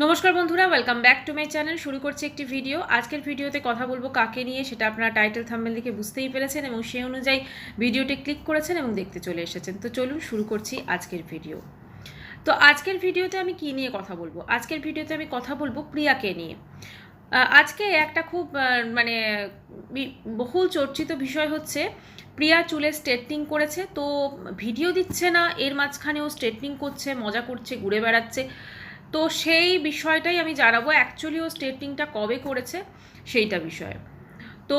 নমস্কার বন্ধুরা welcome back to my channel শুরু করছি একটি ভিডিও আজকের ভিডিওতে কথা বলব কাকে নিয়ে, সেটা আপনারা টাইটেল থাম্বেল দেখে বুঝতেই পেরেছেন এবং সেই অনুযায়ী ভিডিওটি ক্লিক করেছেন এবং দেখতে চলে এসেছেন। তো চলুন শুরু করছি আজকের ভিডিও তো আজকের ভিডিওতে আমি কি নিয়ে কথা বলব? আজকের ভিডিওতে আমি কথা বলব প্রিয়াকে নিয়ে। আজকে একটা খুব মানে বহুল চর্চিত বিষয় হচ্ছে, প্রিয়া চুলে স্ট্রেটনিং করেছে, তো ভিডিও দিচ্ছে না, এর মাঝখানেও স্ট্রেটনিং করছে, মজা করছে, ঘুরে বেড়াচ্ছে। তো সেই বিষয়টাই আমি জানাব। অ্যাকচুয়ালি ও স্ট্রেটনিংটা কবে করেছে সেইটা বিষয়ে। তো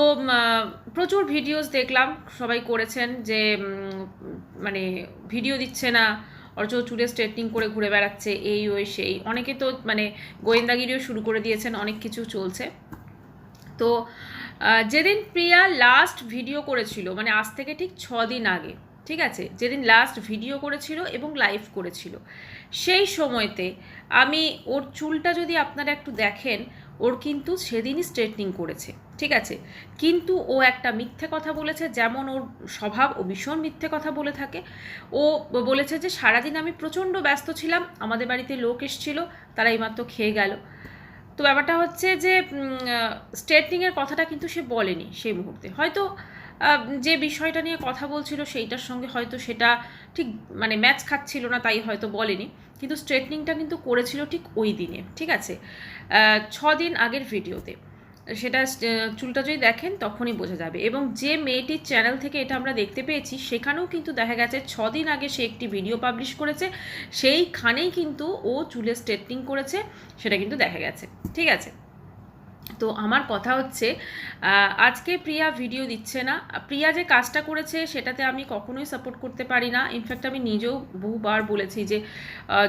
প্রচুর ভিডিওস দেখলাম। সবাই করেছেন যে মানে ভিডিও দিচ্ছে না। অথচ চুলে স্ট্রেটনিং করে ঘুরে বেড়াচ্ছে, এই, ওই, সেই। অনেকে তো মানে গোয়েন্দাগিরিও শুরু করে দিয়েছেন, অনেক কিছু চলছে। তো যেদিন প্রিয়া লাস্ট ভিডিও করেছিল মানে আজ থেকে ঠিক ছ দিন আগে ঠিক আছে? যেদিন লাস্ট ভিডিও করেছিল এবং লাইভ করেছিল। সেই সময়তে আমি ওর চুলটা যদি আপনারা একটু দেখেন, ওর কিন্তু সেদিনই স্ট্রেটনিং করেছে। ঠিক আছে? কিন্তু ও একটা মিথ্যে কথা বলেছে, যেমন ওর স্বভাব, ও ভীষণ মিথ্যে কথা বলে থাকে। ও বলেছে যে, সারাদিন আমি প্রচণ্ড ব্যস্ত ছিলাম, আমাদের বাড়িতে লোক এসেছিল, তারা এইমাত্র খেয়ে গেল। তো ব্যাপারটা হচ্ছে যে স্ট্রেটনিংয়ের কথাটা কিন্তু সে বলেনি সেই মুহূর্তে। হয়তো যে বিষয়টা নিয়ে কথা বলছিল সেইটার সঙ্গে হয়তো সেটা ঠিক মানে ম্যাচ খাচ্ছিল না তাই হয়তো বলেনি। কিন্তু স্ট্রেটনিংটা কিন্তু করেছিল ঠিক ওই দিনে, ঠিক আছে? ছ দিন আগের ভিডিওতে। সেটা চুলটা যদি দেখেন তখনই বোঝা যাবে। এবং যে মেয়েটির চ্যানেল থেকে এটা আমরা দেখতে পেয়েছি, সেখানেও কিন্তু দেখা গেছে ছ দিন আগে সে একটি ভিডিও পাবলিশ করেছে। সেইখানেই কিন্তু ও চুলে স্ট্রেটনিং করেছে, সেটা কিন্তু দেখা গেছে, ঠিক আছে? তো আমার কথা হচ্ছে আজকে প্রিয়া ভিডিও দিচ্ছে না। প্রিয়া যে কাজটা করেছে সেটাতে আমি কখনোই সাপোর্ট করতে পারি না। ইনফ্যাক্ট আমি নিজেও বহুবার বলেছি যে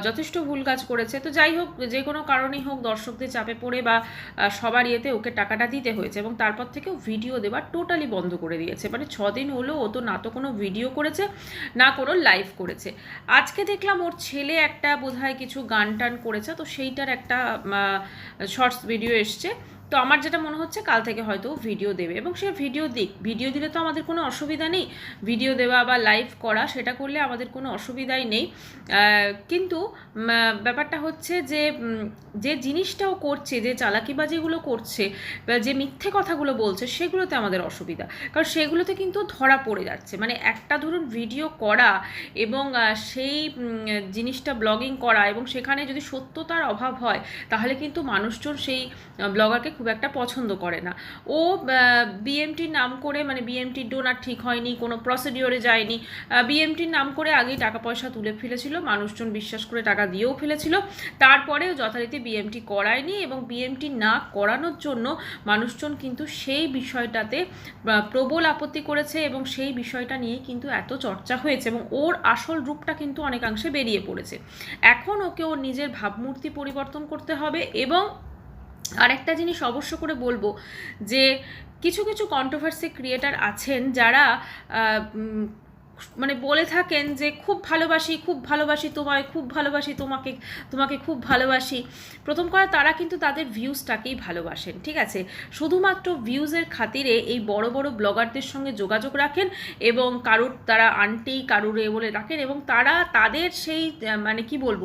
যথেষ্ট ভুল কাজ করেছে। তো যাই হোক, যে কোনো কারণেই হোক, দর্শকদের চাপে পড়ে বা সবার ইয়েতে ওকে টাকাটা দিতে হয়েছে এবং তারপর থেকেও ভিডিও দেওয়া টোটালি বন্ধ করে দিয়েছে। মানে ছ দিন হলো ও তো না তো কোনো ভিডিও করেছে, না কোনো লাইভ করেছে। আজকে দেখলাম ওর ছেলে একটা বোধহয় কিছু গান টান করেছে, তো সেইটার একটা শর্টস ভিডিও এসছে। তো আমার যেটা মনে হচ্ছে কাল থেকে হয়তো ভিডিও দেবে এবং সে ভিডিও দিক। ভিডিও দিলে তো আমাদের কোনো অসুবিধা নেই। ভিডিও দেওয়া বা লাইভ করা সেটা করলে আমাদের কোনো অসুবিধাই নেই। কিন্তু ব্যাপারটা হচ্ছে যে যে জিনিসটাও করছে, যে চালাকিবাজিগুলো করছে বা যে মিথ্যে কথাগুলো বলছে সেগুলোতে আমাদের অসুবিধা। কারণ সেগুলোতে কিন্তু ধরা পড়ে যাচ্ছে। মানে একটা ধরুন ভিডিও করা এবং সেই জিনিসটা ব্লগিং করা এবং সেখানে যদি সত্যতার অভাব হয়, তাহলে কিন্তু মানুষজন সেই ব্লগারকে খুব একটা পছন্দ করে না। ও বিএমটির নাম করে মানে বিএমটির ডোনার ঠিক হয়নি, কোনো প্রসিডিওরে যায়নি। বিএমটির নাম করে আগেই টাকা পয়সা তুলে ফেলেছিল, মানুষজন বিশ্বাস করে টাকা দিয়েও ফেলেছিল। তারপরেও যথারীতি বিএমটি করায়নি এবং বিএমটি না করানোর জন্য মানুষজন কিন্তু সেই বিষয়টাতে প্রবল আপত্তি করেছে এবং সেই বিষয়টা নিয়ে কিন্তু এত চর্চা হয়েছে এবং ওর আসল রূপটা কিন্তু অনেকাংশে বেরিয়ে পড়েছে। এখন ওকে ওর নিজের ভাবমূর্তি পরিবর্তন করতে হবে এবং আরেকটা জিনিস অবশ্য করে বলব যে কিছু কিছু কন্ট্রোভার্সি ক্রিয়েটার আছেন যারা মানে বলে থাকেন যে খুব ভালোবাসি খুব ভালোবাসি তোমায়, খুব ভালোবাসি তোমাকে তোমাকে খুব ভালোবাসি। প্রথম কথা, তারা কিন্তু তাদের ভিউজটাকেই ভালোবাসেন, ঠিক আছে? শুধুমাত্র ভিউজের খাতিরে এই বড় বড় ব্লগারদের সঙ্গে যোগাযোগ রাখেন এবং কারুর তারা আন্টি কারুর এ বলে রাখেন এবং তারা তাদের সেই মানে কি বলব,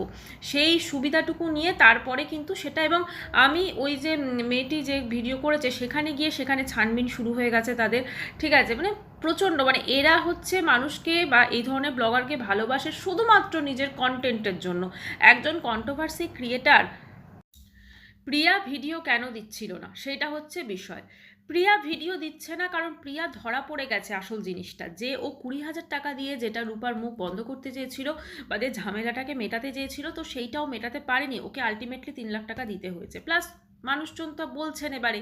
সেই সুবিধাটুকু নিয়ে তারপরে কিন্তু সেটা এবং আমি ওই যে মেয়েটি যে ভিডিও করেছে, সেখানে গিয়ে সেখানে ছানবিন শুরু হয়ে গেছে তাদের, ঠিক আছে? মানে প্রচণ্ড মানে এরা হচ্ছে মানুষকে বা এই ধরনের ব্লগারকে ভালোবাসে শুধুমাত্র নিজের কন্টেন্টের জন্য। একজন কন্ট্রোভার্সি ক্রিয়েটার প্রিয়া ভিডিও কেন দিচ্ছিল না? সেটা হচ্ছে বিষয়। প্রিয়া ভিডিও দিচ্ছে না কারণ প্রিয়া ধরা পড়ে গেছে আসল জিনিসটা। যে ও কুড়ি হাজার টাকা দিয়ে যেটা রূপার মুখ বন্ধ করতে চেয়েছিল বা যে ঝামেলাটাকে মেটাতে চেয়েছিল, তো সেইটাও মেটাতে পারেনি। ওকে আলটিমেটলি তিন লাখ টাকা দিতে হয়েছে। প্লাস মানুষজন তো বলছেন এবারে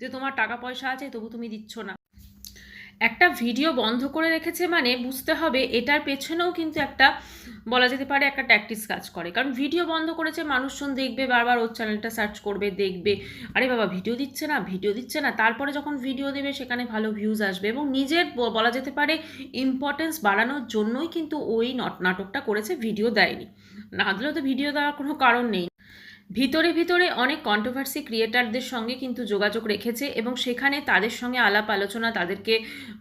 যে তোমার টাকা পয়সা আছে, তবু তুমি দিচ্ছ না। একটা ভিডিও বন্ধ করে রেখেছে মানে বুঝতে হবে এটার পেছনেও কিন্তু একটা, বলা যেতে পারে একটা ট্যাকটিক্স কাজ করে। কারণ ভিডিও বন্ধ করেছে মানুষজন দেখবে, বারবার ওর চ্যানেলটা সার্চ করবে, দেখবে। আরে বাবা, ভিডিও দিচ্ছে না, ভিডিও দিচ্ছে না। তারপরে যখন ভিডিও দেবে, সেখানে ভালো ভিউজ আসবে। এবং নিজের বলা যেতে পারে ইম্পর্টেন্স বাড়ানোর জন্যই কিন্তু ওই নট- নাটকটা করেছে ভিডিও দেয়নি। না দিলেও তো ভিডিও দেওয়ার কোনো কারণ নেই। ভিতরে ভিতরে অনেক কন্ট্রোভার্সি ক্রিয়েটারদের সঙ্গে কিন্তু যোগাযোগ রেখেছে এবং সেখানে তাদের সঙ্গে আলাপ আলোচনা, তাদেরকে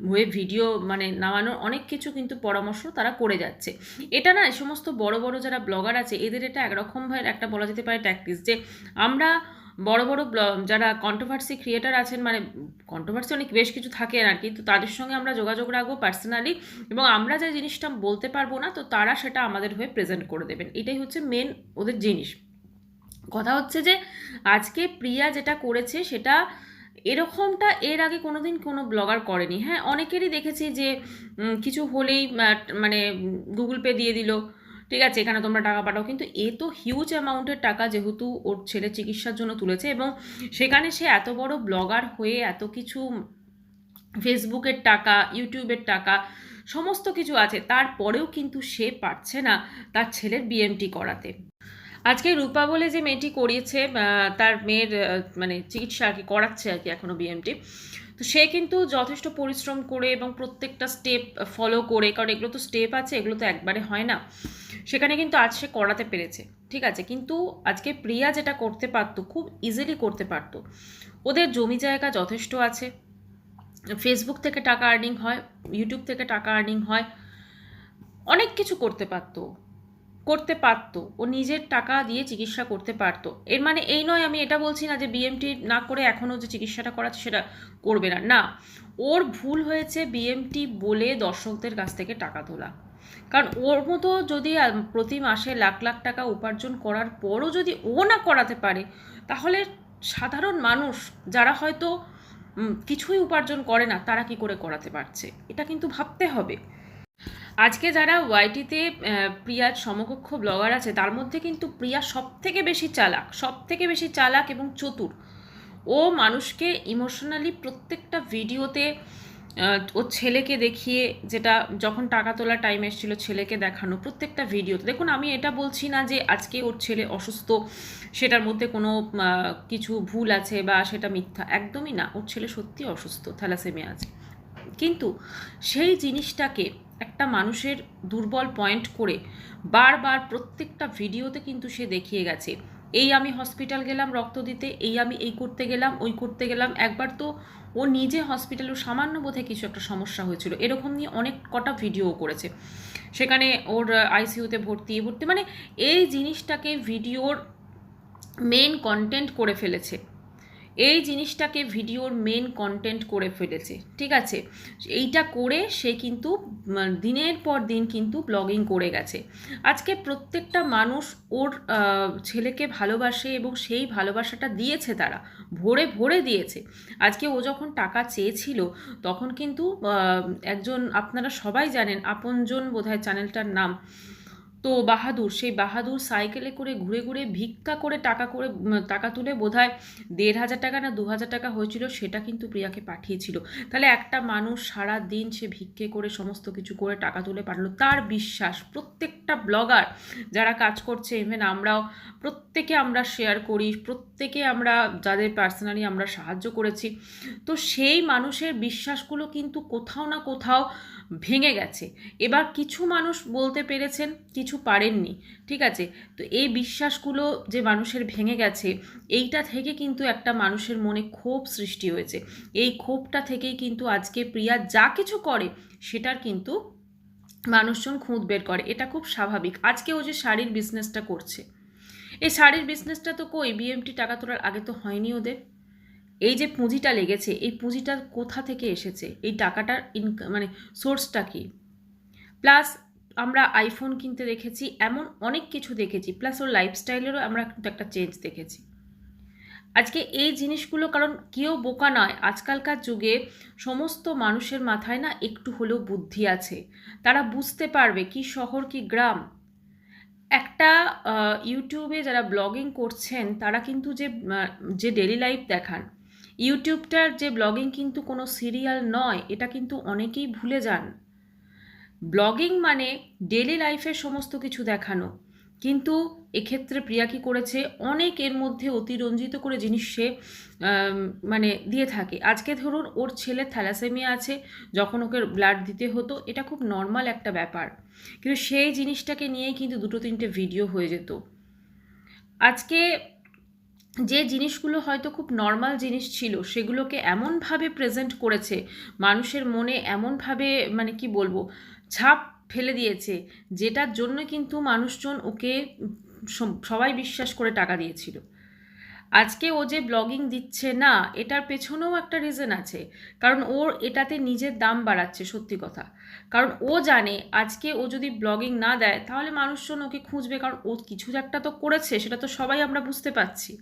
হয়ে ভিডিও মানে নামানোর অনেক কিছু কিন্তু পরামর্শ তারা করে যাচ্ছে। এটা না সমস্ত বড় বড় যারা ব্লগার আছে, এদের এটা একরকমভাবে একটা বলা যেতে পারে ট্যাকটিস যে আমরা বড় বড় যারা কন্ট্রোভার্সি ক্রিয়েটার আছেন মানে কন্ট্রোভার্সি অনেক বেশ কিছু থাকে আর কি, তো তাদের সঙ্গে আমরা যোগাযোগ রাখব পার্সোনালি এবং আমরা যে জিনিসটা বলতে পারব না, তো তারা সেটা আমাদের হয়ে প্রেজেন্ট করে দেবেন। এটাই হচ্ছে মেন ওদের জিনিস। কথা হচ্ছে যে আজকে প্রিয়া যেটা করেছে সেটা এরকমটা এর আগে কোনোদিন কোনো ব্লগার করেনি। হ্যাঁ অনেকেরই দেখেছি যে কিছু হলেই মানে গুগল পে দিয়ে দিল, ঠিক আছে, এখানে তোমরা টাকা পাঠাও। কিন্তু এ তো হিউজ অ্যামাউন্টের টাকা যেহেতু ওর ছেলে চিকিৎসার জন্য তুলেছে এবং সেখানে সে এত বড় ব্লগার হয়ে এত কিছু ফেসবুকের টাকা, ইউটিউবের টাকা, সমস্ত কিছু আছে, তারপরেও কিন্তু সে পারছে না তার ছেলের বিএমটি করাতে। আজকে রূপা বলে যে মেয়েটি করিয়েছে তার মেয়ের মানে চিকিৎসা আর কি করাচ্ছে আর কি এখনও বিএমটি তো সে কিন্তু যথেষ্ট পরিশ্রম করে এবং প্রত্যেকটা স্টেপ ফলো করে, কারণ এগুলো তো স্টেপ আছে, এগুলো তো একবারে হয় না। সেখানে কিন্তু আজ সে করাতে পেরেছে, ঠিক আছে? কিন্তু আজকে প্রিয়া যেটা করতে পারতো, খুব ইজিলি করতে পারতো। ওদের জমি জায়গা যথেষ্ট আছে। ফেসবুক থেকে টাকা আর্নিং হয় ইউটিউব থেকে টাকা আর্নিং হয়, অনেক কিছু করতে পারতো। করতে পারতো। ও নিজের টাকা দিয়ে চিকিৎসা করতে পারতো। এর মানে এই নয় আমি এটা বলছি না যে বিএমটি না করে এখনও যে চিকিৎসাটা করাচ্ছে সেটা করবে না। না, ওর ভুল হয়েছে বিএমটি বলে দর্শকদের কাছ থেকে টাকা তোলা। কারণ ওর মতো যদি প্রতি মাসে লাখ লাখ টাকা উপার্জন করার পরও যদি ও না করাতে পারে, তাহলে সাধারণ মানুষ যারা হয়তো কিছুই উপার্জন করে না, তারা কি করে করাতে পারছে? এটা কিন্তু ভাবতে হবে। আজকে যারা ওয়াইটিতে প্রিয়ার সমকক্ষ ব্লগার আছে, তার মধ্যে কিন্তু প্রিয়া সব থেকে বেশি চালাক সব থেকে বেশি চালাক এবং চতুর। ও মানুষকে ইমোশনালি প্রত্যেকটা ভিডিওতে ওর ছেলেকে দেখিয়ে, যেটা যখন টাকা তোলার টাইম এসেছিল, ছেলেকে দেখানো প্রত্যেকটা ভিডিওতে দেখুন, আমি এটা বলছি না যে আজকে ওর ছেলে অসুস্থ, সেটার মধ্যে কোনো কিছু ভুল আছে বা সেটা মিথ্যা, একদমই না। ওর ছেলে সত্যি অসুস্থ, থ্যালাসেমিয়া আছে। কিন্তু সেই জিনিসটাকে একটা মানুষের দুর্বল পয়েন্ট করে বারবার প্রত্যেকটা ভিডিওতে কিন্তু সে দেখিয়ে গেছে। এই আমি হসপিটাল গেলাম রক্ত দিতে, এই আমি এই করতে গেলাম, ওই করতে গেলাম। একবার তো ও নিজে হসপিটালে সামান্য বোধে কিছু একটা সমস্যা হয়েছিল। এরকম নিয়ে অনেক কটা ভিডিও করেছে। সেখানে ওর আইসিইউতে ভর্তি ভর্তি মানে এই জিনিসটাকে ভিডিওর মেন কন্টেন্ট করে ফেলেছে। এই জিনিসটাকে ভিডিওর মেন কন্টেন্ট করে ফেলেছে, ঠিক আছে? এইটা করে সে কিন্তু দিনের পর দিন কিন্তু ব্লগিং করে গেছে। আজকে প্রত্যেকটা মানুষ ওর ছেলেকে ভালোবাসে এবং সেই ভালোবাসাটা দিয়েছে তারা, ভরে ভরে দিয়েছে। আজকে ও যখন টাকা চেয়েছিল, তখন কিন্তু একজন, আপনারা সবাই জানেন, আপনজন বোধহয় চ্যানেলটার নাম তো বাহাদুর, সেই বাহাদুর সাইকেলে করে ঘুরে ঘুরে ভিক্ষা করে টাকা করে টাকা তুলে বোধহয় দেড় হাজার টাকা না দু হাজার টাকা হয়েছিল, সেটা কিন্তু প্রিয়াকে পাঠিয়েছিল। তাহলে একটা মানুষ সারা দিন সে ভিক্ষে করে সমস্ত কিছু করে টাকা তুলে পাঠালো। তার বিশ্বাস, প্রত্যেকটা ব্লগার যারা কাজ করছে ইভেন আমরাও, প্রত্যেকে আমরা শেয়ার করি, প্রত্যেকে আমরা যাদের পার্সোনালি আমরা সাহায্য করেছি, তো সেই মানুষের বিশ্বাসগুলো কিন্তু কোথাও না কোথাও ভেঙে গেছে। এবার কিছু মানুষ বলতে পেরেছেন, কিছু পারেননি, ঠিক আছে? তো এই বিশ্বাসগুলো যে মানুষের ভেঙে গেছে, এইটা থেকে কিন্তু একটা মানুষের মনে ক্ষোভ সৃষ্টি হয়েছে। এই ক্ষোভটা থেকেই কিন্তু আজকে প্রিয়া যা কিছু করে, সেটার কিন্তু মানুষজন খুঁত বের করে। এটা খুব স্বাভাবিক। আজকে ও যে শাড়ির বিজনেসটা করছে। এই শাড়ির বিজনেসটা তো কই? বিএমটি টাকা তোলার আগে তো হয়নি ওদের। এই যে পুঁজিটা লেগেছে, এই পুঁজিটা কোথা থেকে এসেছে? এই টাকাটার ইনকাম মানে সোর্সটা কি? প্লাস আমরা আইফোন কিনতে দেখেছি, এমন অনেক কিছু দেখেছি প্লাস ওর লাইফস্টাইলেরও আমরা কিন্তু একটা চেঞ্জ দেখেছি। আজকে এই জিনিসগুলো কারণ কেউ বোকা নয়, আজকালকার যুগে সমস্ত মানুষের মাথায় না একটু হলেও বুদ্ধি আছে। তারা বুঝতে পারবে কি শহর, কি গ্রাম। একটা ইউটিউবে যারা ব্লগিং করছেন, তারা কিন্তু যে যে ডেলি লাইফ দেখান, ইউটিউবটার যে ব্লগিং কিন্তু কোনো সিরিয়াল নয়, এটা কিন্তু অনেকেই ভুলে যান। ব্লগিং মানে ডেলি লাইফের সমস্ত কিছু দেখানো। কিন্তু এক্ষেত্রে প্রিয়া কি করেছে? অনেক এর মধ্যে অতিরঞ্জিত করে জিনিস সে মানে দিয়ে থাকে। আজকে ধরুন ওর ছেলে থ্যালাসেমিয়া আছে, যখন ওকে ব্লাড দিতে হতো, এটা খুব নর্মাল একটা ব্যাপার। কিন্তু সেই জিনিসটাকে নিয়েই কিন্তু দুটো তিনটে ভিডিও হয়ে যেত। আজকে যে জিনিসগুলো হয়তো খুব নর্মাল জিনিস ছিল, সেগুলোকে এমনভাবে প্রেজেন্ট করেছে, মানুষের মনে এমনভাবে মানে কি বলব ছাপ ফেলে দিয়েছে, যেটার জন্য কিন্তু মানুষজন ওকে সবাই বিশ্বাস করে টাকা দিয়েছিল। আজকে ও যে ব্লগিং দিচ্ছে না, এটার পেছনেও একটা রিজন আছে। কারণ ওর এটাতে নিজের দাম বাড়াচ্ছে, সত্যি কথা। কারণ ও জানে আজকে ও যদি ব্লগিং না দেয়, তাহলে মানুষজন ওকে খুঁজবে। কারণ ও কিছু একটা তো করেছে, সেটা তো সবাই আমরা বুঝতে পারছি।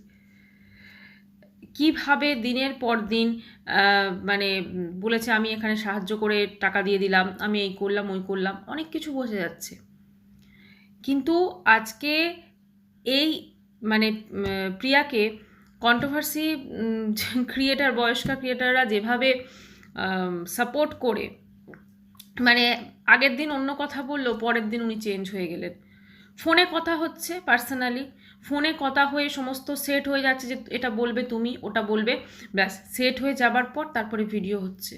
কীভাবে দিনের পর দিন মানে বলেছে আমি এখানে সাহায্য করে টাকা দিয়ে দিলাম, আমি এই করলাম, ওই করলাম, অনেক কিছু বোঝা যাচ্ছে। কিন্তু আজকে এই মানে প্রিয়াকে কন্ট্রোভার্সি ক্রিয়েটার বয়স্কা ক্রিয়েটাররা যেভাবে সাপোর্ট করে মানে আগের দিন অন্য কথা বলল, পরের দিন উনি চেঞ্জ হয়ে গেলেন। ফোনে কথা হচ্ছে পার্সোনালি ফোনে কথা হয়ে সমস্ত সেট হয়ে যাচ্ছে যে এটা বলবে তুমি, ওটা বলবে, ব্যাস সেট হয়ে যাবার পর তারপরে ভিডিও হচ্ছে।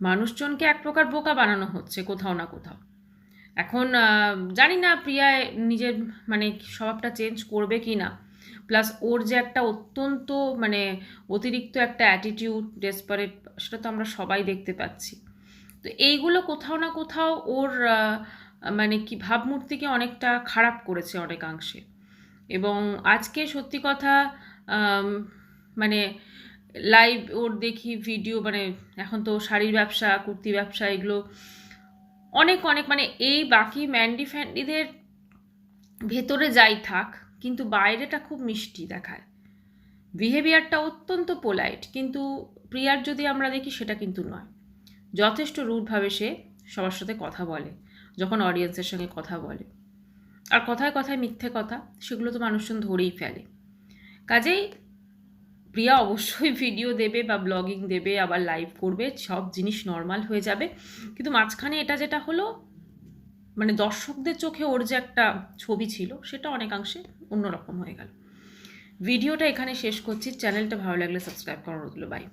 মানুষজনকে এক প্রকার বোকা বানানো হচ্ছে কোথাও না কোথাও। এখন জানি না প্রিয়া নিজের মানে স্বভাবটা চেঞ্জ করবে কি না। প্লাস ওর যে একটা অত্যন্ত মানে অতিরিক্ত একটা অ্যাটিটিউড ডেসপারেট সেটা তো আমরা সবাই দেখতে পাচ্ছি। তো এইগুলো কোথাও না কোথাও ওর মানে কি ভাবমূর্তিকে অনেকটা খারাপ করেছে অনেকাংশে। এবং আজকে সত্যি কথা মানে লাইভ ওর দেখি ভিডিও মানে এখন তো শাড়ির ব্যবসা কুর্তি ব্যবসা, এগুলো অনেক অনেক মানে এই বাকি ম্যান্ডি ফ্যান্ডিদের ভেতরে যাই থাক, কিন্তু বাইরেটা খুব মিষ্টি দেখায়। বিহেভিয়ারটা অত্যন্ত পোলাইট কিন্তু প্রিয়ার যদি আমরা দেখি, সেটা কিন্তু নয়। যথেষ্ট রুটভাবে সে সবার সাথে কথা বলে, যখন অডিয়েন্সের সঙ্গে কথা বলে। আর কথায় কথায় মিথ্যে কথা, সেগুলো তো মানুষজন ধরেই ফেলে। কাজেই প্রিয়া অবশ্যই ভিডিও দেবে বা ব্লগিং দেবে, আবার লাইভ করবে, সব জিনিস নর্মাল হয়ে যাবে। কিন্তু মাঝখানে এটা যেটা হলো মানে দর্শকদের চোখে ওর যে একটা ছবি ছিল, সেটা অনেকাংশে অন্যরকম হয়ে গেল। ভিডিওটা এখানে শেষ করছি চ্যানেলটা ভালো লাগলে সাবস্ক্রাইব করার রইল বাই